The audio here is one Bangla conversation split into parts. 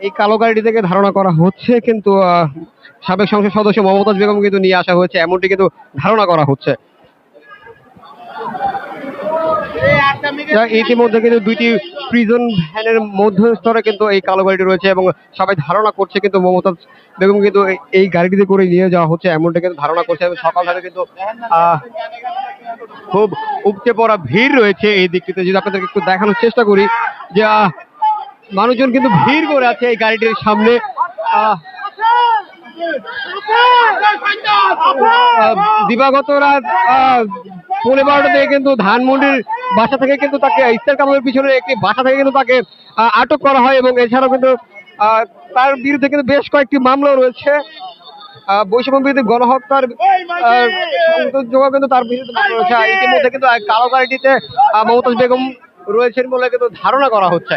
এই কালো গাড়িটি থেকে ধারণা করা হচ্ছে কিন্তু সাবেক সংসদ সদস্য মমতাজ বেগম কিন্তু নিয়ে আসা হয়েছে, এমনটি কিন্তু ধারণা করা হচ্ছে। ইতিমধ্যে কিন্তু দুইটি প্রিজন ভ্যানের মধ্যস্তরে কিন্তু এই কালো গাড়িটি রয়েছে এবং সবাই ধারণা করছে কিন্তু মমতাজ বেগম কিন্তু এই- গাড়িটিতে করে নিয়ে যাওয়া হচ্ছে, এমনটা কিন্তু ধারণা করছে এবং সকাল থেকে কিন্তু খুব উপচে পড়া ভিড় রয়েছে এই দিকটিতে। যদি আপনাদেরকে একটু দেখানোর চেষ্টা করি যে মানুষজন কিন্তু ভিড় করে আছে এই গাড়িটির সামনে। দিবাগত রাত আহ, পৌনে বারোটা থেকে কিন্তু ধানমন্ডির বাসা থেকে কিন্তু তাকে ইস্তার কামালের পিছনে একটি বাসা থেকে কিন্তু তাকে আটক করা হয় এবং এছাড়াও কিন্তু তার বিরুদ্ধে কিন্তু বেশ কয়েকটি মামলা রয়েছে। বৈষম্য বিরোধী গণহত্যার আহ, কিন্তু তার বিরুদ্ধে মামলা রয়েছে। ইতিমধ্যে কিন্তু কালো গাড়িটিতে মমতাজ বেগম রয়েছেন বলে কিন্তু ধারণা করা হচ্ছে।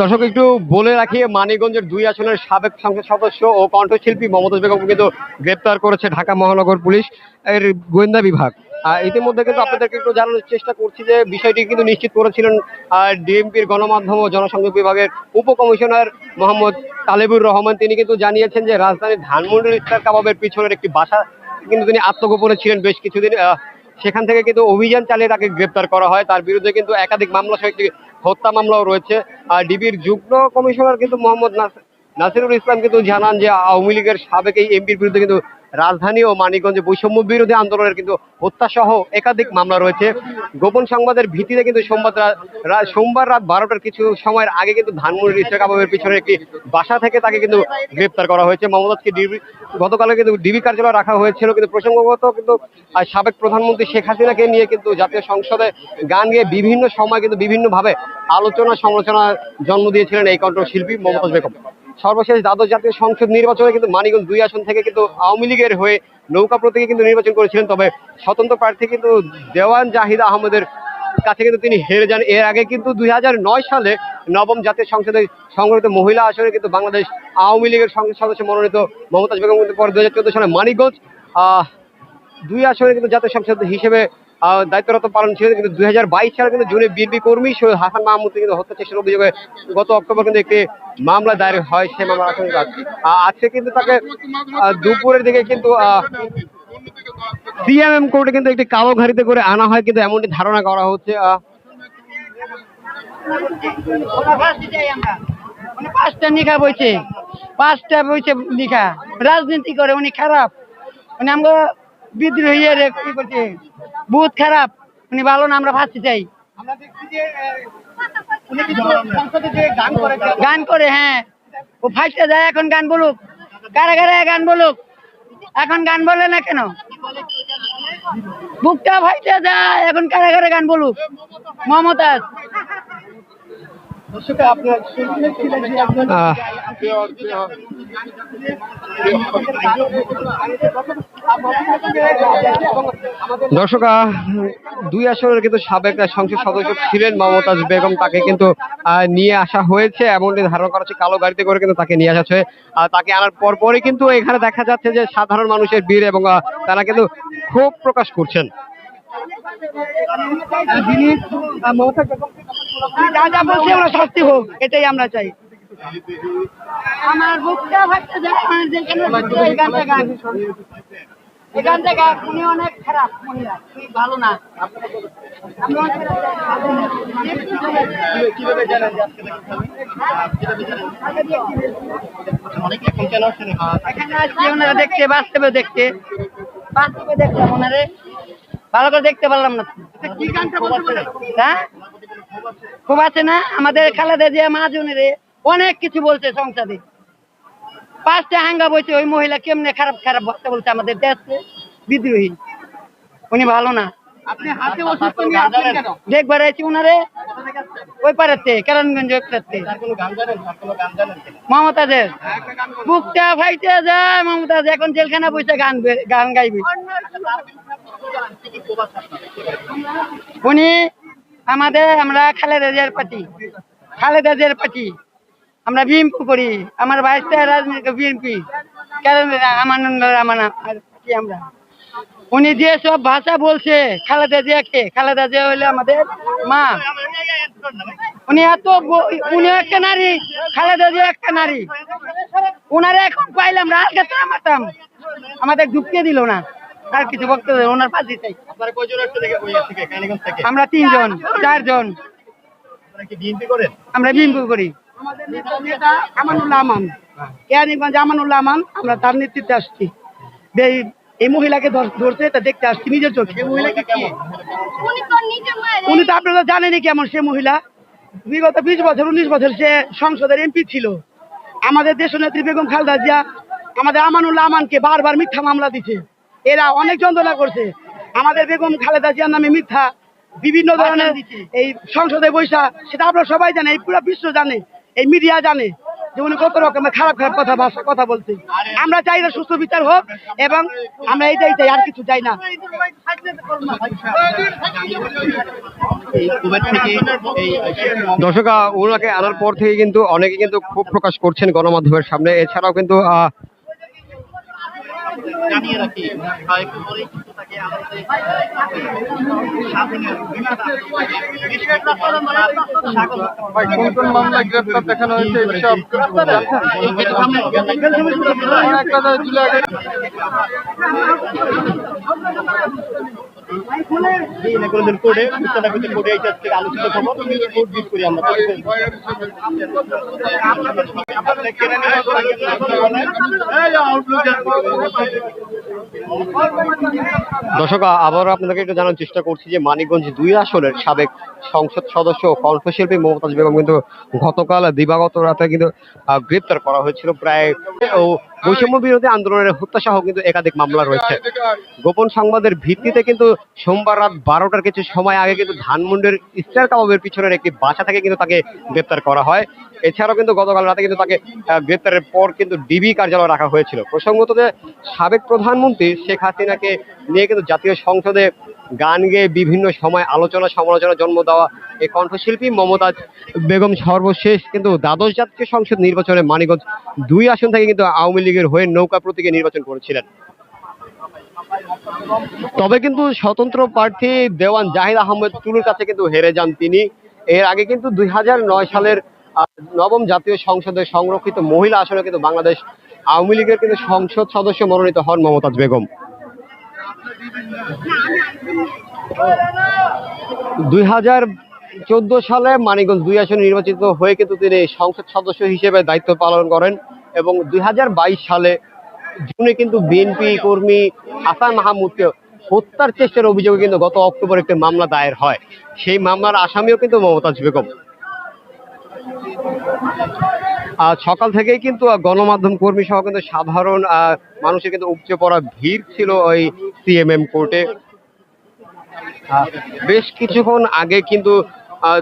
দর্শক, একটু বলে রাখি, মানিকগঞ্জের দুই আসনের সাবেক সংসদ সদস্য ও কণ্ঠশিল্পী মমতাজ বেগম কিন্তু গ্রেপ্তার করেছে ঢাকা মহানগর পুলিশ এর গোয়েন্দা বিভাগ। ইতিমধ্যে কিন্তু আপনাদেরকে একটু জানানোর চেষ্টা করছি যে বিষয়টি কিন্তু নিশ্চিত করেছিলেন ডিএমপির গণমাধ্যম ও জনসংযোগ বিভাগের উপকমিশনার মোহাম্মদ তালেবুর রহমান। তিনি কিন্তু জানিয়েছেন যে রাজধানীর ধানমন্ডির ইস্তার কাবাবের পিছনের একটি বাসা কিন্তু তিনি আত্মগোপনে ছিলেন বেশ কিছুদিন সেখান থেকে কিন্তু অভিযান চালিয়ে তাকে গ্রেপ্তার করা হয়। তার বিরুদ্ধে কিন্তু একাধিক মামলা সহ একটি হত্যা মামলাও রয়েছে। আর ডিবির যুগ্ম কমিশনার কিন্তু মোহাম্মদ নাস- নাসিরুল ইসলাম কিন্তু জানান যে আওয়ামী লীগের সাবেক এই এমপির বিরুদ্ধে কিন্তু রাজধানী ও মানিকগঞ্জে বৈষম্য বিরোধী আন্দোলনের কিন্তু হত্যা সহ একাধিক মামলা রয়েছে। গোপন সংবাদের ভিত্তিতে কিন্তু সোমবার সোমবার রাত বারোটার কিছু সময়ের আগে কিন্তু ধানমন্ডির ইস্টার কাবাবের পিছনে একটি বাসা থেকে তাকে কিন্তু গ্রেপ্তার করা হয়েছে। মমতাজকে ডিবি গতকালে কিন্তু ডিবি কার্যালয়ে রাখা হয়েছিল, কিন্তু প্রসঙ্গগত কিন্তু সাবেক প্রধানমন্ত্রী শেখ হাসিনাকে নিয়ে কিন্তু জাতীয় সংসদে গান গেয়ে বিভিন্ন সময় কিন্তু বিভিন্নভাবে আলোচনা সমালোচনা জন্ম দিয়েছিলেন এই কণ্ঠশিল্পী মমতাজ বেগম। সর্বশেষ দ্বাদশ জাতীয় সংসদ নির্বাচনে কিন্তু মানিকগঞ্জ দুই আসন থেকে কিন্তু আওয়ামী লীগের হয়ে নৌকা প্রতীকে কিন্তু নির্বাচন করেছিলেন। তবে স্বতন্ত্র প্রার্থী কিন্তু দেওয়ান জাহিদ আহমেদের কাছে কিন্তু তিনি হেরে যান। এর আগে কিন্তু দুই হাজার নয় সালে নবম জাতীয় সংসদে সংগঠিত মহিলা আসনে কিন্তু বাংলাদেশ আওয়ামী লীগের সংসদ সদস্য মনোনীত মমতাজ বেগম কিন্তু পরে দু হাজার চোদ্দ সালে মানিকগঞ্জ দুই আসনে কিন্তু জাতীয় সংসদ হিসেবে দায়িত্বরত পালন ছিল কিন্তু দুই হাজার বাইশ সালে কিন্তু জুনে বিএনপি কর্মী সৈয়দ হাসান মাহমুদ কিন্তু হত্যা চেষ্টার অভিযোগে গত অক্টোবর কিন্তু একটি মামলা দায়ের হয় সেই মামলা আসামি আজকে কিন্তু তাকে দুপুরের দিকে কিন্তু সিএমএম কোর্টে কিন্তু একটি কালো ঘাড়িতে করে আনা হয় কিন্তু এমনটি ধারণা করা হচ্ছে পাঁচটা নিখা বইছে, পাঁচটা বইছে নিখা রাজনীতি করে, উনি খারাপ। মানে আমরা বিদ্রোহী কি করছে বহুত খারাপ। উনি ভালো না আমরা ফাঁসতে চাই। গান করে হ্যাঁ। ও ফাইটটা যায় এখন গান বলুক। কারাগারে গান বলুক। এখন গান বলে না কেন? বুকটা ফাইটে যায় এখন কারাগারে গান বলুক। মমতাজ। দর্শক দুই আসনের কিন্তু সাবেক সংসদ সদস্য ছিলেন মমতাজ বেগম তাকে কিন্তু নিয়ে আসা হয়েছে। এমনটি ধারণা করা হচ্ছে কালো গাড়িতে করে কিন্তু তাকে নিয়ে আসা হয়েছে আর তাকে আনার পর পরই কিন্তু এখানে দেখা যাচ্ছে যে সাধারণ মানুষের ভিড় এবং তারা কিন্তু ক্ষোভ প্রকাশ করছেন। যা যা বলছি আমরা শাস্তি হোক এটাই আমরা চাই। আমার বুকটা মানে যেখানে বলছে এই গানটা গান। এই গানটা উনি অনেক খারাপ মহিলা ভালো না। এখানে আসছি ওনারা দেখতে বাস্তবে দেখতে বাস্তবে দেখলাম ওনারে। ভালো করে দেখতে পারলাম না। কি গানটা হ্যাঁ? খুব আছে না? আমাদের খালেদা জিয়া মাহাজনের অনেক কিছু বলছে সংসদে পাঁচটা হাঙ্গা বলছে ওই মহিলা কেমনে খারাপ খারাপ ভাষা বলছে আমাদের দেশে? বিদ্রোহী। উনি ভালো না। দেখবার আছি উনারে। ওই কেরানগঞ্জ মমতাজের। বুকটা ফাইতে যায় মমতাজ এখন জেলখানা বসে গান গান গাইবে। উনি আমাদের আমরা খালেদা জিয়ার পার্টি। খালেদা জিয়ার পার্টি। আমরা বিএনপি করি। আমার ভাইসটা রাজনীতি বিএনপি। কি আমরা? উনি যে সব ভাষা বলছে, খালেদা জিয়াকে, খালেদা জিয়া হইলে আমাদের মা। উনি এত উনি একটা নারী, খালেদা জিয়া একটা নারী। ওনারা এখন পাইলাম রাজকে তো আমাদের ঢুকিয়ে দিল না। আর কিছু বক্তব্য ওনার পাশে চাই। আপনারা কয়জন আসছে থেকে থেকে কালীগঞ্জ থেকে? আমরা তিনজন চারজন। আপনারা কি বিএনপি করেন? আমরা বিএনপি করি। আমানুল্লাহ আমান। কেয়ানীগঞ্জ আমানুল্লাহ আমান আমরা তার নেতৃত্বে আসছি। এই- এই মহিলাকে ধরছে তা দেখতে আসছি নিজের চোখে। মহিলাকে কি উনি তো আপনারা জানেনই কেমন সে মহিলা। বিগত বিশ বছর উনিশ বছর সে সংসদের এমপি ছিল। আমাদের দেশ দেশনেত্রী বেগম খালদা জিয়া আমাদের আমানুল্লাহ আমানকে বারবার মিথ্যা মামলা দিছে এরা অনেক যন্ত্রণা করছে। আমাদের বেগম খালেদা জিয়ার নামে মিথ্যা বিভিন্ন ধরনের এই সংসদে বৈশা সেটা আপনারা সবাই জানে এই পুরো বিশ্ব জানে এই মিডিয়া জানে। যে উনি কত রকমের খারাপ খারাপ কথা ভাষা কথা বলছে। আমরা চাই না সুস্থ বিচার হোক এবং আমরা এইটাই চাই আর কিছু চাই না। দর্শক ওনাকে আনার পর থেকে কিন্তু অনেকে কিন্তু ক্ষোভ প্রকাশ করছেন গণমাধ্যমের সামনে। এছাড়াও কিন্তু আহ, জানিয়ে রাখি একটু পরেই কিন্তু তাকে আমাদের কোন কোন মামলায় গ্রেপ্তার দেখানো হয়েছে জুলাই আমরা দর্শক, আবারও আপনাদেরকে একটু জানার চেষ্টা করছি যে মানিকগঞ্জ দুই আসনের সাবেক সংসদ সদস্য কণ্ঠশিল্পী মমতাজ বেগম কিন্তু গতকাল দিবাগত রাতে কিন্তু গ্রেপ্তার করা হয়েছিল। প্রায় ও বৈষম্য বিরোধী আন্দোলনের হত্যা সহ কিন্তু একাধিক মামলা রয়েছে। গোপন সংবাদের ভিত্তিতে কিন্তু সোমবার রাত বারোটার কিছু সময় আগে কিন্তু ধানমন্ডির স্টার কাবাবের পিছনের একটি বাসা থেকে কিন্তু তাকে গ্রেপ্তার করা হয়। এছাড়াও কিন্তু গতকাল রাতে কিন্তু তাকে গ্রেপ্তারের পর কিন্তু ডিবি কার্যালয়ে রাখা হয়েছিল। প্রসঙ্গত যে সাবেক প্রধানমন্ত্রী শেখ হাসিনাকে নিয়ে কিন্তু জাতীয় সংসদে গান গেয়ে বিভিন্ন সময় আলোচনা সমালোচনা জন্ম দেওয়া এই কণ্ঠশিল্পী মমতাজ বেগম সর্বশেষ কিন্তু দ্বাদশ জাতীয় সংসদ নির্বাচনে মানিকগঞ্জ দুই আসন থেকে কিন্তু আওয়ামী লীগের হয়ে নৌকা প্রতীকে নির্বাচন করেছিলেন। তবে কিন্তু স্বতন্ত্র প্রার্থী দেওয়ান জাহিদ আহমেদ টুলুর কাছে কিন্তু হেরে যান তিনি। এর আগে কিন্তু দুই নয় সালের নবম জাতীয় সংসদের সংরক্ষিত মহিলা আসনে কিন্তু বাংলাদেশ আওয়ামী লীগের কিন্তু সংসদ সদস্য মনোনীত হন মমতাজ বেগম। দুই হাজার চোদ্দ সালে মানিকগঞ্জ দুই আসনে নির্বাচিত হয়ে কিন্তু তিনি সংসদ সদস্য হিসেবে দায়িত্ব পালন করেন এবং দুই হাজার বাইশ সালে জুনে কিন্তু বিএনপি কর্মী হাসান মাহমুদকে হত্যার চেষ্টার অভিযোগে কিন্তু গত অক্টোবর একটি মামলা দায়ের হয়। সেই মামলার আসামিও কিন্তু মমতাজ বেগম। আজ সকাল থেকেই কিন্তু গণমাধ্যম কর্মী সহ কিন্তু সাধারণ মানুষের কিন্তু উপচে পড়া ভিড় ছিল ওই সিএমএম কোর্টে। বেশ কিছুক্ষণ আগে কিন্তু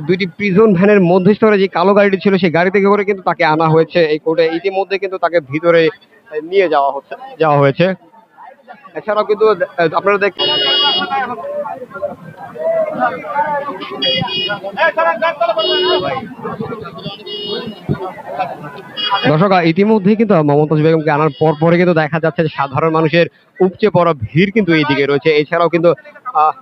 দুইটি প্রিজন ভ্যানের মধ্যস্থরে যে কালো গাড়িটি ছিল সেই গাড়ি থেকে করে কিন্তু তাকে আনা হয়েছে। এই কোর্টে ইতিমধ্যে কিন্তু তাকে ভিতরে নিয়ে যাওয়া হচ্ছে যাওয়া হয়েছে। এছাড়াও কিন্তু আপনারা দেখ দর্শক আহ, ইতিমধ্যেই কিন্তু মমতাজ বেগমকে আনার পর পরে কিন্তু দেখা যাচ্ছে সাধারণ মানুষের উপচে পড়া ভিড় কিন্তু এইদিকে রয়েছে। এছাড়াও কিন্তু আহ,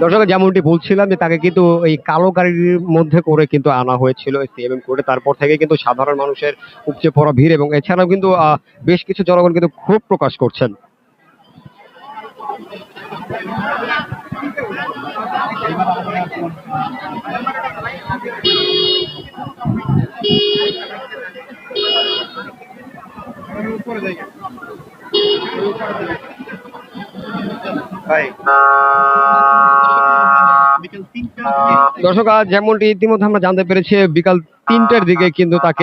দর্শক, যেমনটি বলছিলাম যে তাকে কিন্তু এই কালো গাড়ির মধ্যে করে কিন্তু আনা হয়েছিল সিএমএম করে তারপর থেকে কিন্তু সাধারণ মানুষের উপচে পড়া ভিড় এবং এছাড়াও কিন্তু বেশ কিছু জনগণ কিন্তু ক্ষোভ প্রকাশ করছেন। দর্শক আজ যেমনটি ইতিমধ্যে আমরা জানতে পেরেছি বিকাল তিনটার দিকে কিন্তু তাকে